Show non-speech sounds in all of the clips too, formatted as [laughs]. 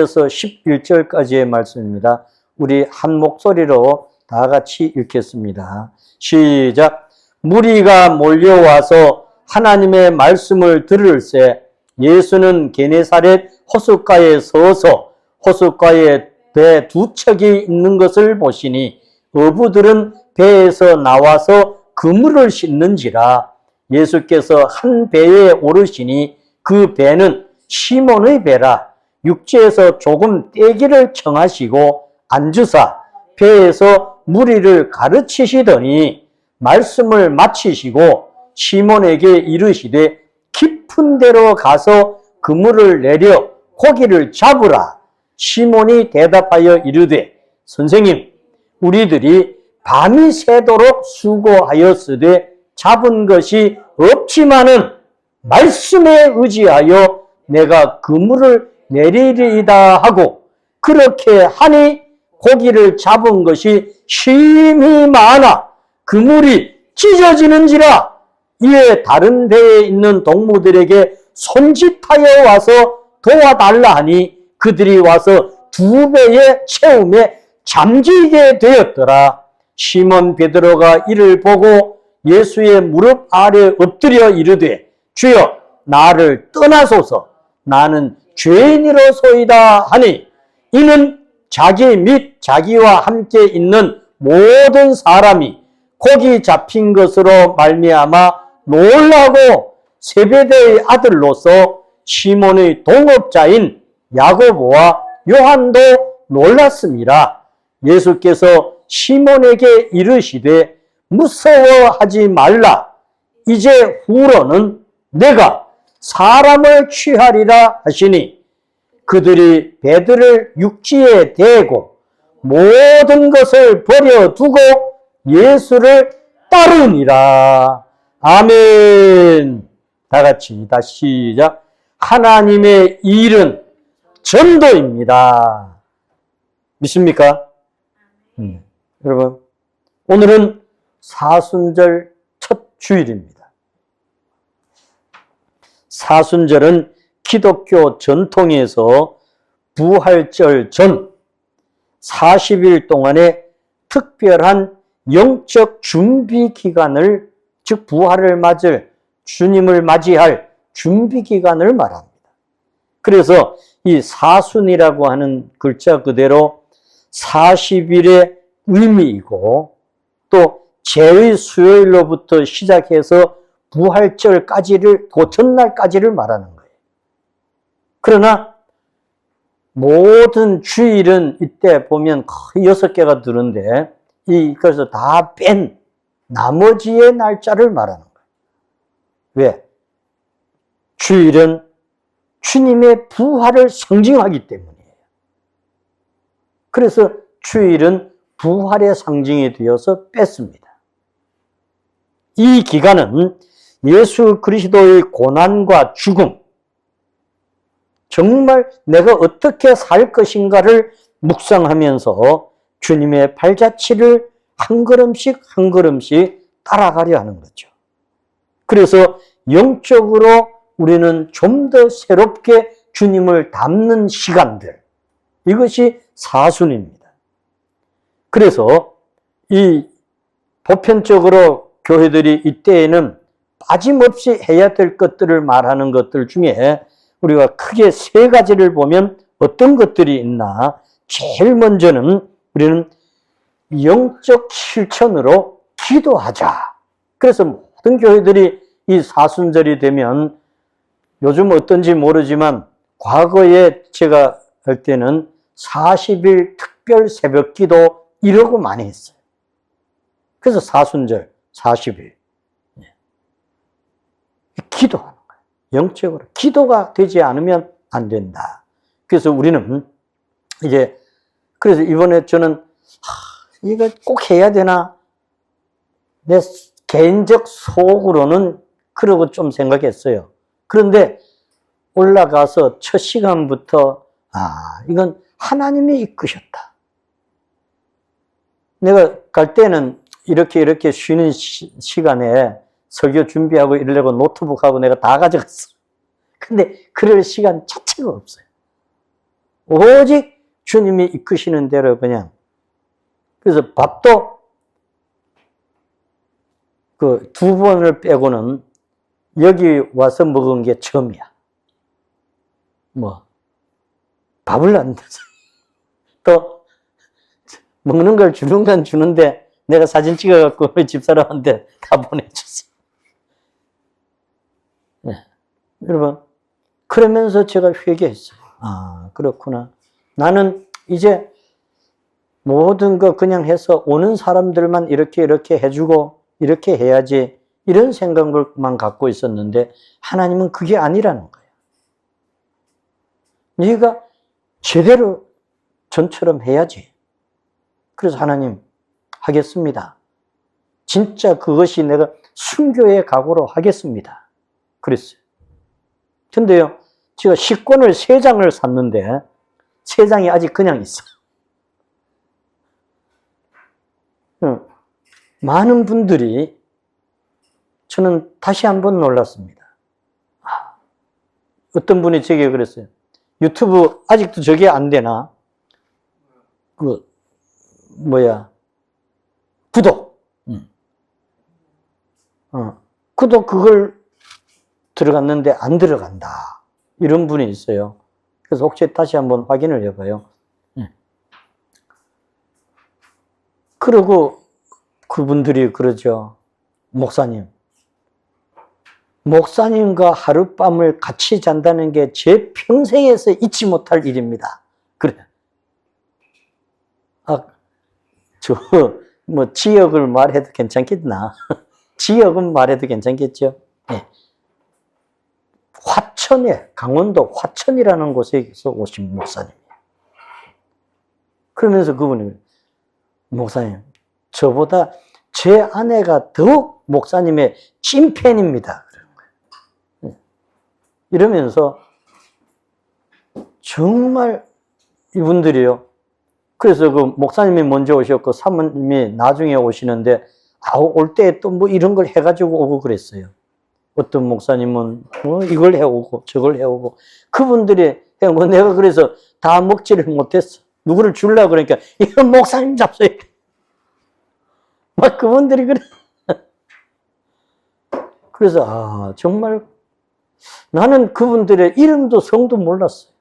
그래서 11절까지의 말씀입니다. 우리 한 목소리로 다 같이 읽겠습니다. 시작. 무리가 몰려와서 하나님의 말씀을 들을새 예수는 게네사렛 호숫가에 서서 호숫가에 배 두 척이 있는 것을 보시니 어부들은 배에서 나와서 그물을 싣는지라 예수께서 한 배에 오르시니 그 배는 시몬의 배라 육지에서 조금 떼기를 청하시고 앉으사 배에서 무리를 가르치시더니 말씀을 마치시고 시몬에게 이르시되 깊은 데로 가서 그물을 내려 고기를 잡으라. 시몬이 대답하여 이르되 선생님 우리들이 밤이 새도록 수고하였으되 잡은 것이 없지만은 말씀에 의지하여 내가 그물을 내리리이다 하고 그렇게 하니 고기를 잡은 것이 심히 많아 그물이 찢어지는지라 이에 다른 배에 있는 동무들에게 손짓하여 와서 도와달라 하니 그들이 와서 두 배의 채움에 잠기게 되었더라. 시몬 베드로가 이를 보고 예수의 무릎 아래 엎드려 이르되 주여 나를 떠나소서 나는 죄인이로소이다 하니 이는 자기 및 자기와 함께 있는 모든 사람이 고기 잡힌 것으로 말미암아 놀라고 세베대의 아들로서 시몬의 동업자인 야고보와 요한도 놀랐습니다. 예수께서 시몬에게 이르시되 무서워하지 말라. 이제 후로는 내가 사람을 취하리라 하시니 그들이 배들을 육지에 대고 모든 것을 버려두고 예수를 따르니라. 아멘. 다 같이 다시 시작. 하나님의 일은 전도입니다. 믿습니까? 음. 여러분, 오늘은 사순절 첫 주일입니다. 사순절은 기독교 전통에서 부활절 전 40일 동안의 특별한 영적 준비 기간을 즉 부활을 맞을 주님을 맞이할 준비 기간을 말합니다. 그래서 이 사순이라고 하는 글자 그대로 40일의 의미이고 또 제의 수요일로부터 시작해서 부활절까지를 그 전날까지를 말하는 거예요. 그러나 모든 주일은 이때 보면 여섯 개가 드는데 이 그래서 다 뺀 나머지의 날짜를 말하는 거예요. 왜? 주일은 주님의 부활을 상징하기 때문이에요. 그래서 주일은 부활의 상징이 되어서 뺐습니다. 이 기간은 예수 그리스도의 고난과 죽음, 정말 내가 어떻게 살 것인가를 묵상하면서 주님의 발자취를 한 걸음씩 한 걸음씩 따라가려 하는 거죠. 그래서 영적으로 우리는 좀 더 새롭게 주님을 닮는 시간들, 이것이 사순입니다. 그래서 이 보편적으로 교회들이 이때에는 빠짐없이 해야 될 것들을 말하는 것들 중에 우리가 크게 세 가지를 보면 어떤 것들이 있나? 제일 먼저는 우리는 영적 실천으로 기도하자. 그래서 모든 교회들이 이 사순절이 되면 요즘 어떤지 모르지만 과거에 제가 할 때는 40일 특별 새벽 기도 이러고 많이 했어요. 그래서 사순절 40일. 기도하는 거예요. 영적으로. 기도가 되지 않으면 안 된다. 그래서 우리는 이제 그래서 이번에 저는 하, 이거 꼭 해야 되나? 내 개인적 속으로는 그러고 좀 생각했어요. 그런데 올라가서 첫 시간부터 아, 이건 하나님이 이끄셨다. 내가 갈 때는 이렇게 이렇게 쉬는 시, 시간에 설교 준비하고 이러려고 노트북하고 내가 다 가져갔어. 근데 그럴 시간 자체가 없어요. 오직 주님이 이끄시는 대로 그냥. 그래서 밥도 그 두 번을 빼고는 여기 와서 먹은 게 처음이야. 뭐, 밥을 안 줘서. [laughs] 또, 먹는 걸 주는 건 주는데, 내가 사진 찍어갖고 [laughs] 집사람한테 다 보내줬어. 네. 여러분, 그러면서 제가 회개했어요. 아, 그렇구나. 나는 이제 모든 거 그냥 해서 오는 사람들만 이렇게 이렇게 해주고 이렇게 해야지 이런 생각만 갖고 있었는데 하나님은 그게 아니라는 거예요. 네가 제대로 전처럼 해야지. 그래서 하나님 하겠습니다. 진짜 그것이 내가 순교의 각오로 하겠습니다. 그랬어요. 근데요, 제가 식권을 세 장을 샀는데 세 장이 아직 그냥 있어. 응. 많은 분들이 저는 다시 한번 놀랐습니다. 아, 어떤 분이 제게 그랬어요. 유튜브 아직도 저게 안 되나? 그 뭐야 구독. 응. 어, 구독 그걸 들어갔는데 안 들어간다. 이런 분이 있어요. 그래서 혹시 다시 한번 확인을 해봐요. 예. 그리고 그분들이 그러죠. 목사님. 목사님과 하룻밤을 같이 잔다는 게 제 평생에서 잊지 못할 일입니다. 그래. 아, 저, 뭐, 지역을 말해도 괜찮겠나? [laughs] 지역은 말해도 괜찮겠죠? 예. 화천에, 강원도 화천이라는 곳에서 오신 목사님이에요. 그러면서 그분이, 목사님, 저보다 제 아내가 더욱 목사님의 찐팬입니다. 예. 이러면서 정말 이분들이요. 그래서 그 목사님이 먼저 오셨고 사모님이 나중에 오시는데 아우 올때 또 뭐 이런 걸 해가지고 오고 그랬어요. 어떤 목사님은 뭐 이걸 해오고 저걸 해오고 그분들이 해오고 내가 그래서 다 먹지를 못했어. 누구를 줄라 그러니까 [laughs] 이건 목사님 잡숴야 돼. 막 그분들이 그래. [laughs] 그래서 아 정말 나는 그분들의 이름도 성도 몰랐어요.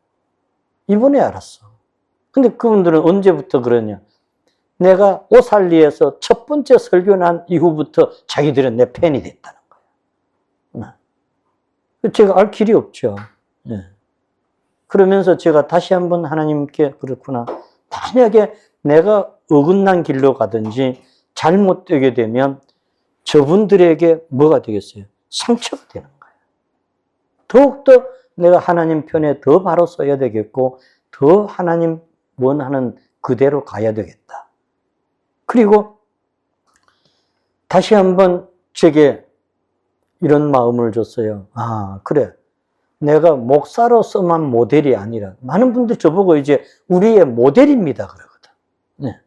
이번에 알았어. 근데 그분들은 언제부터 그러냐? 내가 오살리에서 첫 번째 설교 난 이후부터 자기들은 내 팬이. 네. 제가 알 길이 없죠. 네. 그러면서 제가 다시 한번 하나님께 그렇구나. 만약에 내가 어긋난 길로 가든지 잘못되게 되면 저분들에게 뭐가 되겠어요? 상처가 되는 거예요. 더욱더 내가 하나님 편에 더 바로 서야 되겠고, 더 하나님 원하는 그대로 가야 되겠다. 그리고 다시 한번 제게 이런 마음을 줬어요. 아, 그래. 내가 목사로서만 모델이 아니라, 많은 분들 저보고 이제 우리의 모델입니다. 그러거든. 네.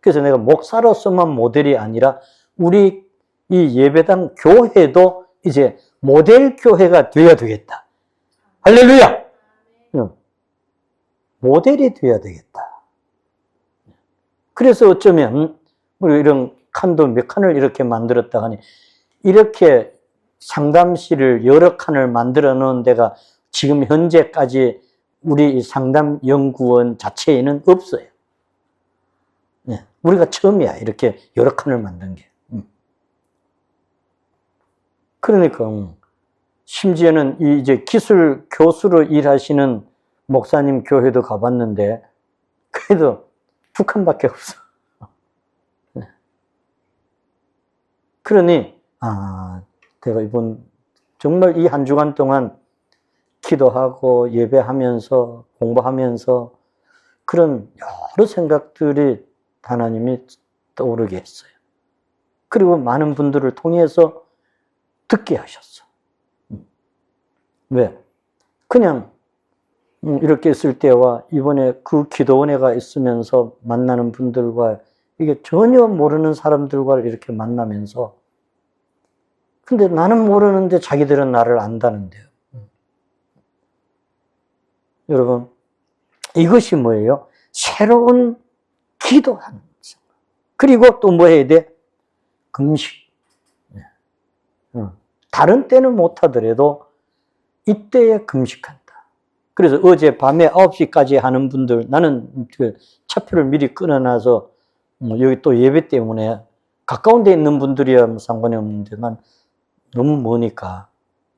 그래서 내가 목사로서만 모델이 아니라, 우리 이 예배당 교회도 이제 모델 교회가 되어야 되겠다. 할렐루야! 응. 모델이 되어야 되겠다. 그래서 어쩌면 우리 이런 칸도 몇 칸을 이렇게 만들었다 하니 이렇게 상담실을 여러 칸을 만들어 놓은 데가 지금 현재까지 우리 상담 연구원 자체에는 없어요. 네, 우리가 처음이야 이렇게 여러 칸을 만든 게. 음. 그러니까 음, 심지어는 이 이제 기술 교수로 일하시는 목사님 교회도 가봤는데 그래도 두 칸밖에 없어. 네. 그러니 아 내가 이번 정말 이 한 주간 동안 기도하고 예배하면서 공부하면서 그런 여러 생각들이 하나님이 떠오르게 했어요. 그리고 많은 분들을 통해서 듣게 하셨어. 음. 왜? 그냥 음, 이렇게 있을 때와 이번에 그 기도원회가 있으면서 만나는 분들과 이게 전혀 모르는 사람들과 이렇게 만나면서 근데 나는 모르는데 자기들은 나를 안다는데요. 여러분, 이것이 뭐예요? 새로운 기도하는 거죠. 그리고 또 뭐 해야 돼? 금식. 예. 어. 다른 때는 못하더라도 이때에 금식한다. 그래서 어제 밤에 9시까지 하는 분들, 나는 그 차표를 미리 끊어놔서 뭐 여기 또 예배 때문에 가까운 데 있는 분들이야 뭐 상관이 없는데 난 너무 머니까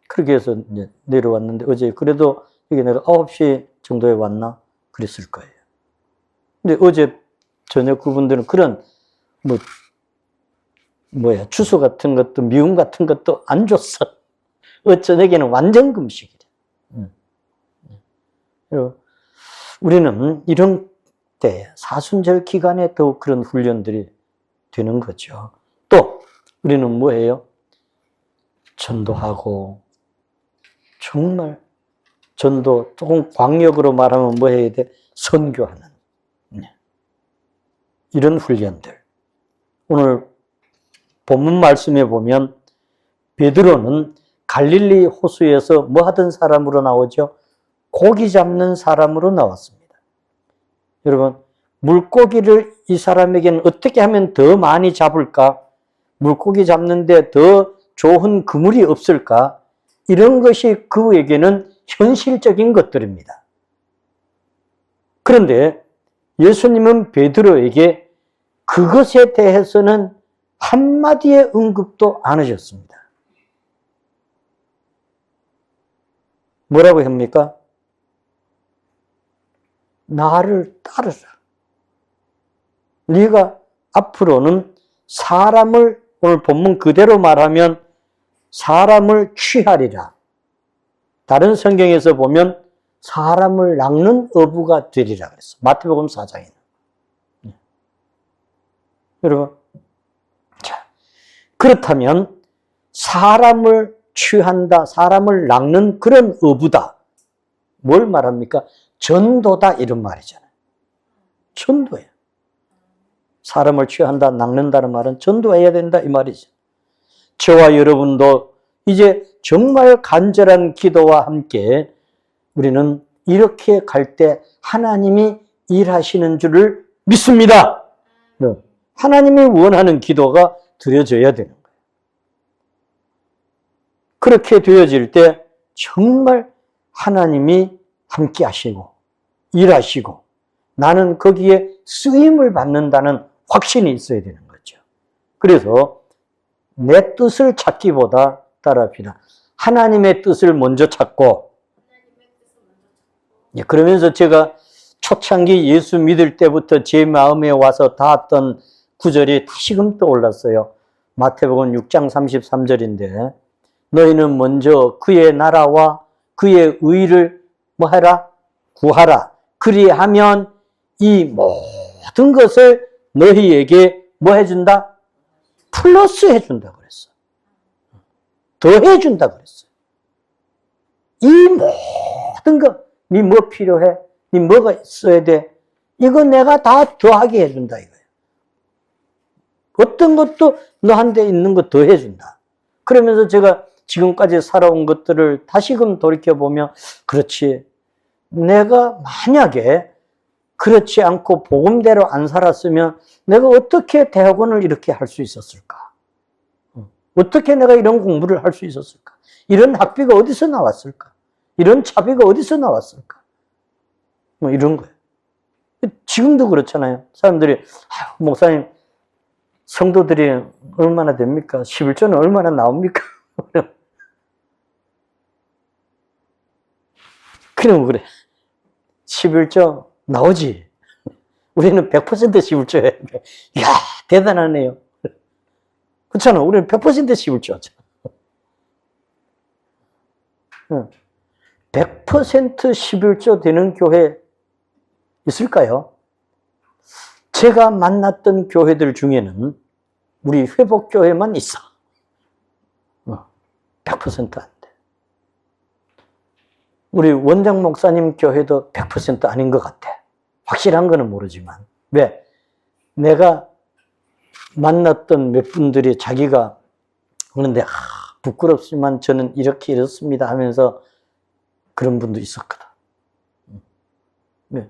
그렇게 해서 이제 내려왔는데 어제 그래도 여기 내가 9시 정도에 왔나? 그랬을 거예요. 근데 어제 저녁 그분들은 그런 뭐 뭐야 주소 같은 것도 미움 같은 것도 안 줬어. 어 저녁에는 완전 금식이래. 우리는 이런 때 사순절 기간에 더 그런 훈련들이 되는 거죠. 또 우리는 뭐예요? 전도하고 정말 전도 조금 광역으로 말하면 뭐 해야 돼? 선교하는 네. 이런 훈련들. 오늘 본문 말씀에 보면 베드로는 갈릴리 호수에서 뭐 하던 사람으로 나오죠? 고기 잡는 사람으로 나왔습니다. 여러분, 물고기를 이 사람에게는 어떻게 하면 더 많이 잡을까? 물고기 잡는데 더 좋은 그물이 없을까? 이런 것이 그에게는 현실적인 것들입니다. 그런데 예수님은 베드로에게 그것에 대해서는 한마디의 언급도 안 하셨습니다. 뭐라고 합니까? 나를 따르라. 네가 앞으로는 사람을 오늘 본문 그대로 말하면 사람을 취하리라. 다른 성경에서 보면 사람을 낚는 어부가 되리라 그랬어. 마태복음 4장에는. 네. 여러분, 자, 그렇다면 사람을 취한다, 사람을 낚는 그런 어부다. 뭘 말합니까? 전도다 이런 말이잖아요. 전도예요. 사람을 취한다, 낚는다는 말은 전도해야 된다 이 말이죠. 저와 여러분도 이제 정말 간절한 기도와 함께 우리는 이렇게 갈 때 하나님이 일하시는 줄을 믿습니다. 네. 하나님이 원하는 기도가 드려져야 되는 거예요. 그렇게 되어질 때 정말 하나님이 함께 하시고 일하시고 나는 거기에 쓰임을 받는다는 확신이 있어야 되는 거죠. 그래서 내 뜻을 찾기보다 따라합시다. 하나님의 뜻을 먼저 찾고 예, 그러면서 제가 초창기 예수 믿을 때부터 제 마음에 와서 닿았던 구절이 다시금 떠올랐어요. 마태복음 6장 33절인데 너희는 먼저 그의 나라와 그의 의를 뭐 해라? 구하라. 그리하면 이 모든 것을 너희에게 뭐 해준다? 플러스 해준다 그랬어. 더 해준다 그랬어. 이 모든 것, 니뭐 필요해? 니 뭐가 있어야 돼? 이거 내가 다 더하게 해준다 이거예요. 어떤 것도 너한테 있는 거 더 해준다. 그러면서 제가 지금까지 살아온 것들을 다시금 돌이켜보면, 그렇지. 내가 만약에 그렇지 않고 복음대로 안 살았으면 내가 어떻게 대학원을 이렇게 할 수 있었을까? 어떻게 내가 이런 공부를 할 수 있었을까? 이런 학비가 어디서 나왔을까? 이런 차비가 어디서 나왔을까? 뭐 이런 거예요. 지금도 그렇잖아요. 사람들이, 아유, 목사님, 성도들이 얼마나 됩니까? 11조는 얼마나 나옵니까? [laughs] 그럼 그래. 11조 나오지. 우리는 100% 11조예요. 이야, 대단하네요. 그렇잖아. 우리는 100% 11조. 100% 11조 되는 교회 있을까요? 제가 만났던 교회들 중에는 우리 회복교회만 있어. 100%안 돼. 우리 원장 목사님 교회도 100% 아닌 것 같아. 확실한 거는 모르지만. 왜? 내가 만났던 몇 분들이 자기가 그런데 아, 부끄럽지만 저는 이렇게 이렇습니다 하면서 그런 분도 있었거든. 왜?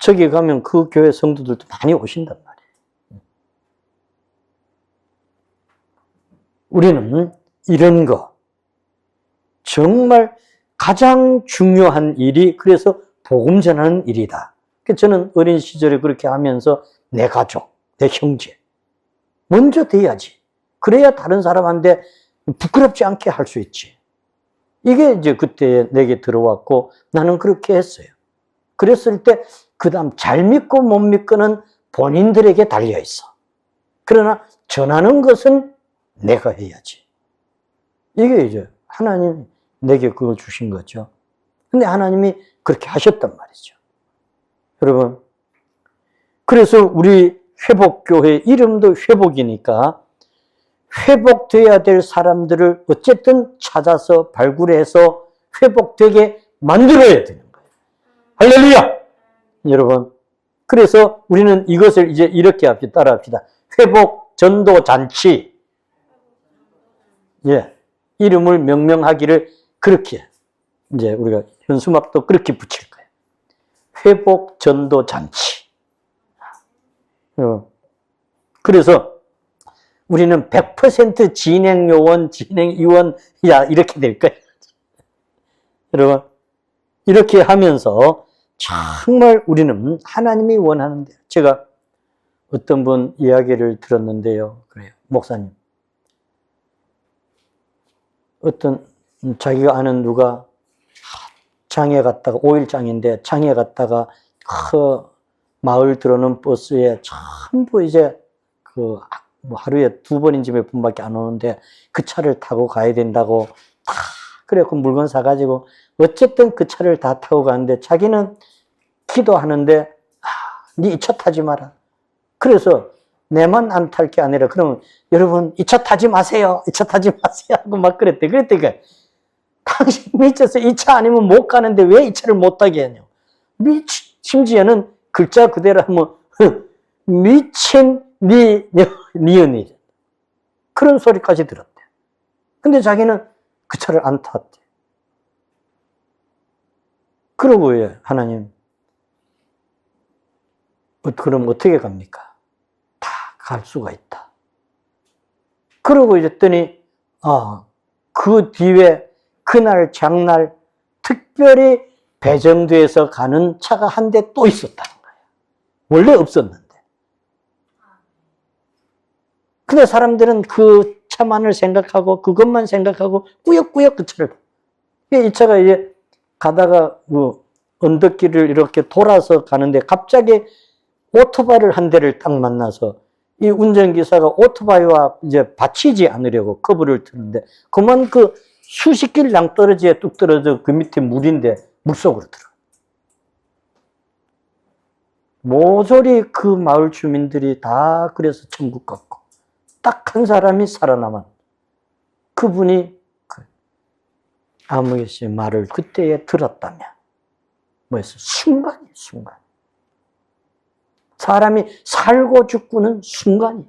저기 가면 그 교회 성도들도 많이 오신단 말이에요. 우리는 이런 거, 정말 가장 중요한 일이 그래서 복음 전하는 일이다. 그래서 저는 어린 시절에 그렇게 하면서 내 가족, 내 형제, 먼저 돼야지. 그래야 다른 사람한테 부끄럽지 않게 할 수 있지. 이게 이제 그때 내게 들어왔고 나는 그렇게 했어요. 그랬을 때, 그 다음 잘 믿고 못 믿고는 본인들에게 달려 있어. 그러나 전하는 것은 내가 해야지. 이게 이제 하나님 내게 그걸 주신 거죠. 근데 하나님이 그렇게 하셨단 말이죠. 여러분, 그래서 우리 회복교회 이름도 회복이니까 회복돼야 될 사람들을 어쨌든 찾아서 발굴해서 회복되게 만들어야 되는 거예요. 할렐루야! 여러분, 그래서 우리는 이것을 이제 이렇게 합시다. 따라 합시다. 회복 전도 잔치. 예. 이름을 명명하기를 그렇게 이제 우리가 현수막도 그렇게 붙일 거예요. 회복 전도 잔치. 어. 그래서 우리는 100% 진행 요원, 진행 위원, 야, 이렇게 될 거예요. [laughs] 여러분, 이렇게 하면서 정말 우리는 하나님이 원하는 대로. 제가 어떤 분 이야기를 들었는데요. 그래요. 목사님. 어떤 자기가 아는 누가 장에 갔다가 5일장인데 장에 갔다가 그 마을 들어오는 버스에 전부 이제 그뭐 하루에 두 번인지 몇 번밖에 안 오는데 그 차를 타고 가야 된다고 다 그래갖고 물건 사가지고 어쨌든 그 차를 다 타고 가는데 자기는 기도하는데 아, 네이 차 타지 마라. 그래서 내만 안 탈 게 아니라 그러면 여러분 이 차 타지 마세요. 이 차 타지 마세요 하고 막 그랬대. 그랬더니까 당신 미쳐서 이 차 아니면 못 가는데 왜 이 차를 못 타게 하냐. 미치, 심지어는 글자 그대로 하면 [laughs] 미친 니 니은이 그런 소리까지 들었대. 근데 자기는 그 차를 안 탔대. 그러고 왜 하나님 어, 그럼 어떻게 갑니까? 다 갈 수가 있다. 그러고 이랬더니 아, 그 뒤에 그날 장날 특별히 배정돼서 가는 차가 한 대 또 있었다는 거예요. 원래 없었는데. 근데 사람들은 그 차만을 생각하고 그것만 생각하고 꾸역꾸역 그 차를. 이 차가 이제 가다가 뭐 언덕길을 이렇게 돌아서 가는데 갑자기 오토바이를 한 대를 딱 만나서 이 운전기사가 오토바이와 이제 받치지 않으려고 커브를 트는데 그만 그 수십 길 낭떠러지에 뚝 떨어져 그 밑에 물인데 물속으로 들어. 모조리 그 마을 주민들이 다 그래서 천국 갔고 딱 한 사람이 살아남은 그분이 그 아무개 씨의 말을 그때에 들었다면 뭐였어? 순간이 순간. 사람이 살고 죽고는 순간이에요.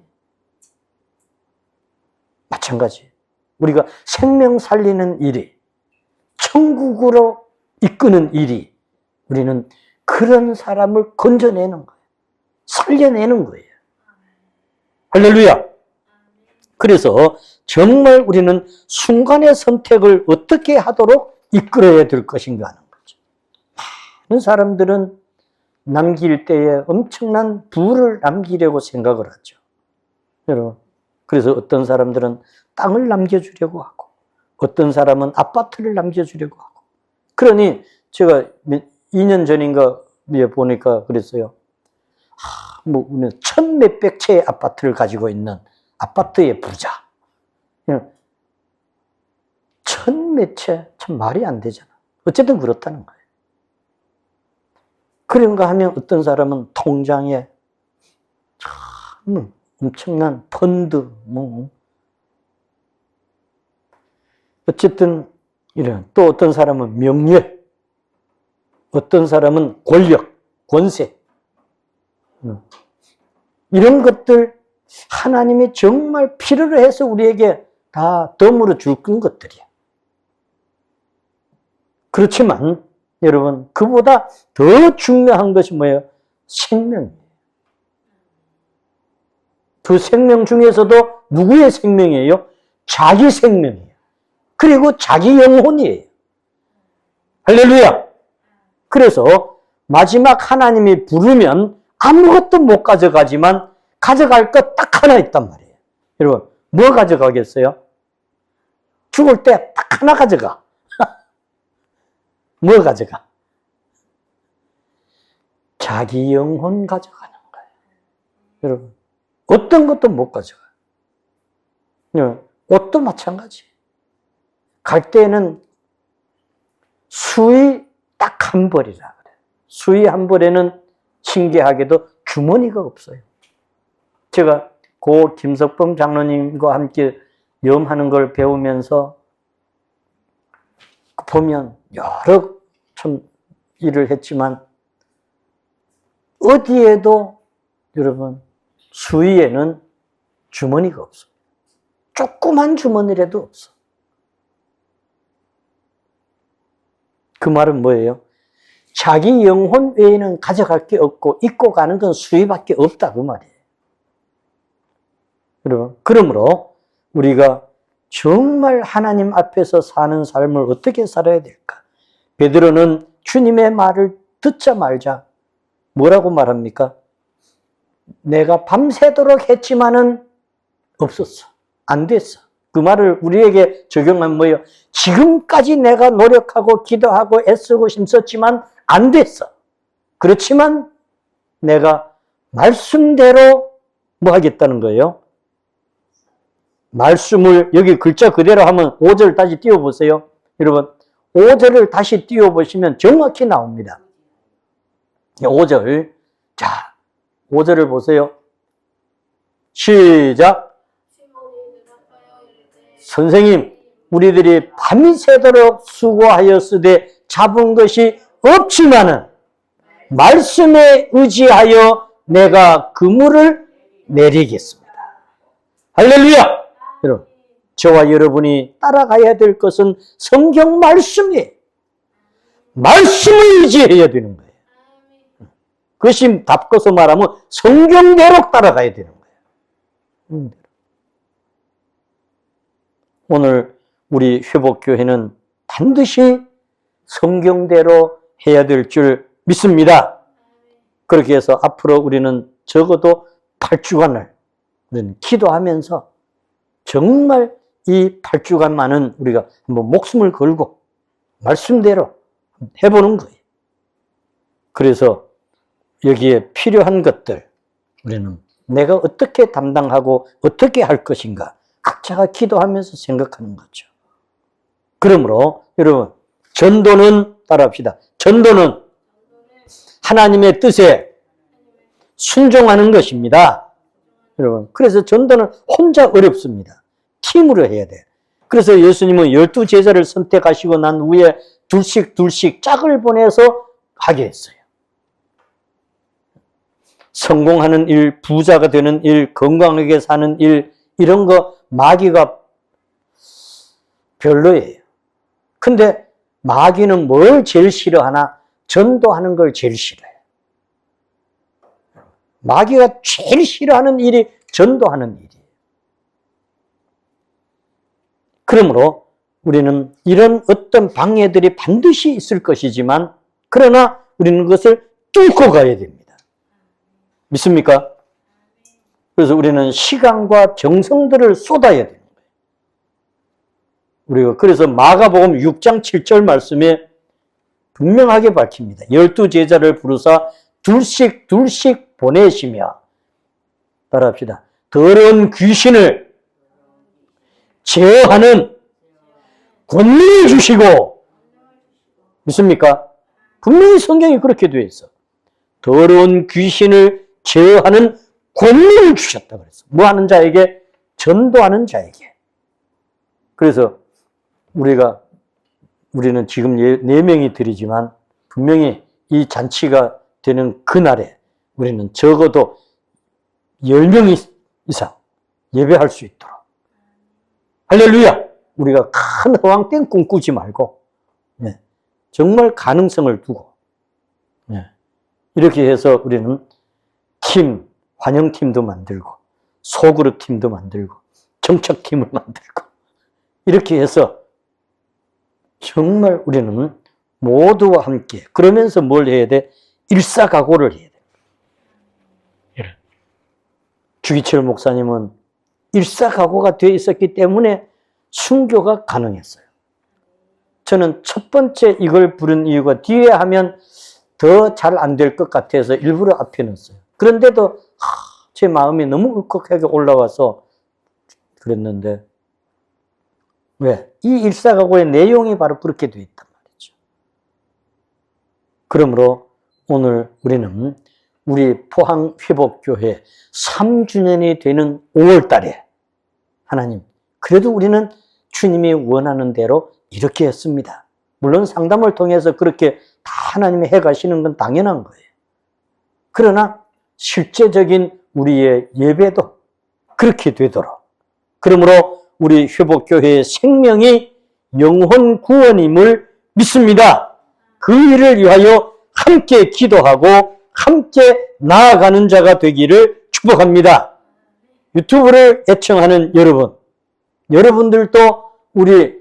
마찬가지. 우리가 생명 살리는 일이, 천국으로 이끄는 일이, 우리는 그런 사람을 건져내는 거예요. 살려내는 거예요. 할렐루야! 그래서 정말 우리는 순간의 선택을 어떻게 하도록 이끌어야 될 것인가 하는 거죠. 많은 사람들은 남길 때에 엄청난 부를 남기려고 생각을 하죠. 여러분, 그래서 어떤 사람들은 땅을 남겨주려고 하고, 어떤 사람은 아파트를 남겨주려고 하고. 그러니 제가 2년 전인가 보니까 그랬어요. 하, 뭐, 천 몇백 채의 아파트를 가지고 있는 아파트의 부자. 천 몇 채? 참 말이 안 되잖아. 어쨌든 그렇다는 거예요. 그런가 하면 어떤 사람은 통장에 참 엄청난 펀드, 뭐. 어쨌든 이런, 또 어떤 사람은 명예, 어떤 사람은 권력, 권세. 이런 것들 하나님이 정말 필요로 해서 우리에게 다 덤으로 줄 것들이야. 그렇지만 여러분, 그보다 더 중요한 것이 뭐예요? 생명이에요. 그 생명 중에서도 누구의 생명이에요? 자기 생명이에요. 그리고 자기 영혼이에요. 할렐루야! 그래서 마지막 하나님이 부르면 아무것도 못 가져가지만 가져갈 것 딱 하나 있단 말이에요. 여러분, 뭐 가져가겠어요? 죽을 때 딱 하나 가져가. [laughs] 뭐 가져가? 자기 영혼 가져가는 거예요. 여러분, 어떤 것도 못 가져가. 요 옷도 마찬가지. 갈 때는 수의 딱 한 벌이라 그래. 수의 한 벌에는 신기하게도 주머니가 없어요. 제가 고 김석범 장로님과 함께 염하는 걸 배우면서 보면 여러 참 일을 했지만 어디에도 여러분 수위에는 주머니가 없어. 조그만 주머니라도 없어. 그 말은 뭐예요? 자기 영혼 외에는 가져갈 게 없고 입고 가는 건 수위밖에 없다 그 말이에요. 여러분, 그러므로 우리가 정말 하나님 앞에서 사는 삶을 어떻게 살아야 될까? 베드로는 주님의 말을 듣자 말자 뭐라고 말합니까? 내가 밤새도록 했지만은 없었어. 안 됐어. 그 말을 우리에게 적용하면 뭐예요? 지금까지 내가 노력하고 기도하고 애쓰고 힘썼지만 안 됐어. 그렇지만 내가 말씀대로 뭐 하겠다는 거예요? 말씀을 여기 글자 그대로 하면 5절 다시 띄워보세요. 여러분, 5절을 다시 띄워보시면 정확히 나옵니다. 5절. 자, 5절을 보세요. 시작. 선생님, 우리들이 밤이 새도록 수고하였으되 잡은 것이 없지만은 말씀에 의지하여 내가 그물을 내리겠습니다. 할렐루야! 여러분, 저와 여러분이 따라가야 될 것은 성경 말씀이에요. 말씀을 의지해야 되는 거예요. 그것이 답고서 말하면 성경대로 따라가야 되는 거예요. 음. 오늘 우리 회복교회는 반드시 성경대로 해야 될 줄 믿습니다. 그렇게 해서 앞으로 우리는 적어도 8주간을 우리는 기도하면서 정말 이 8주간만은 우리가 한번 목숨을 걸고 말씀대로 해보는 거예요. 그래서 여기에 필요한 것들 우리는 내가 어떻게 담당하고 어떻게 할 것인가 각자가 기도하면서 생각하는 거죠. 그러므로 여러분 전도는 따라합시다. 전도는 하나님의 뜻에 순종하는 것입니다. 여러분 그래서 전도는 혼자 어렵습니다. 팀으로 해야 돼. 그래서 예수님은 열두 제자를 선택하시고 난 후에 둘씩 둘씩 짝을 보내서 하게 했어요. 성공하는 일, 부자가 되는 일, 건강하게 사는 일, 이런 거 마귀가 별로예요. 근데 마귀는 뭘 제일 싫어하나? 전도하는 걸 제일 싫어해요. 마귀가 제일 싫어하는 일이 전도하는 일이에요. 그러므로 우리는 이런 어떤 방해들이 반드시 있을 것이지만, 그러나 우리는 그것을 뚫고 가야 됩니다. 믿습니까? 그래서 우리는 시간과 정성들을 쏟아야 거예요. 우리가 그래서 마가복음 6장 7절 말씀에 분명하게 밝힙니다. 열두 제자를 부르사 둘씩 둘씩 보내시며 따라합시다. 더러운 귀신을 제어하는 권능을 주시고 믿습니까? 분명히 성경이 그렇게 되어 있어. 더러운 귀신을 제어하는 권능을 주셨다 그랬어. 뭐 하는 자에게? 전도하는 자에게. 그래서 우리가 우리는 지금 예, 네 명이 드리지만 분명히 이 잔치가 되는 그날에 우리는 적어도 10명 이상 예배할 수 있도록. 할렐루야! 우리가 큰 허황된 꿈 꾸지 말고, 네, 정말 가능성을 두고, 네, 이렇게 해서 우리는 팀, 환영팀도 만들고, 소그룹 팀도 만들고, 정착팀을 만들고, 이렇게 해서 정말 우리는 모두와 함께, 그러면서 뭘 해야 돼? 일사각오를 해야 돼. 주기철 목사님은 일사각오가 되어 있었기 때문에 순교가 가능했어요. 저는 첫 번째 이걸 부른 이유가 뒤에 하면 더 잘 안 될 것 같아서 일부러 앞에 넣었어요. 그런데도 하, 제 마음이 너무 울컥하게 올라와서 그랬는데 왜? 이 일사각오의 내용이 바로 그렇게 되어 있단 말이죠. 그러므로 오늘 우리는 우리 포항회복교회 3주년이 되는 5월 달에 하나님, 그래도 우리는 주님이 원하는 대로 이렇게 했습니다. 물론 상담을 통해서 그렇게 다 하나님이 해 가시는 건 당연한 거예요. 그러나 실제적인 우리의 예배도 그렇게 되도록. 그러므로 우리 회복교회의 생명이 영혼 구원임을 믿습니다. 그 일을 위하여 함께 기도하고 함께 나아가는 자가 되기를 축복합니다. 유튜브를 애청하는 여러분, 여러분들도 우리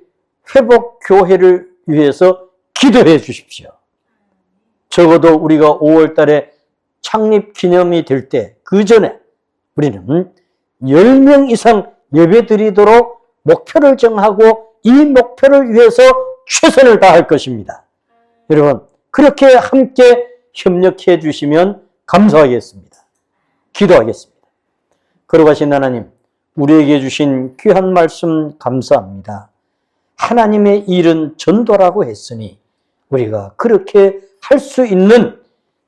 회복교회를 위해서 기도해 주십시오. 적어도 우리가 5월 달에 창립 기념이 될 때, 그 전에 우리는 10명 이상 예배 드리도록 목표를 정하고 이 목표를 위해서 최선을 다할 것입니다. 여러분, 그렇게 함께 협력해 주시면 감사하겠습니다. 기도하겠습니다. 걸어가신 하나님, 우리에게 주신 귀한 말씀 감사합니다. 하나님의 일은 전도라고 했으니 우리가 그렇게 할 수 있는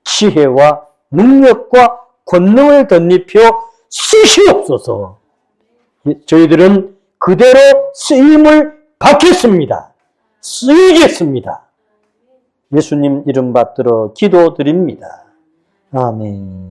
지혜와 능력과 권능을 덧입혀 쓰시옵소서. 저희들은 그대로 쓰임을 받겠습니다. 쓰이겠습니다. 예수님 이름 받들어 기도드립니다. 아멘.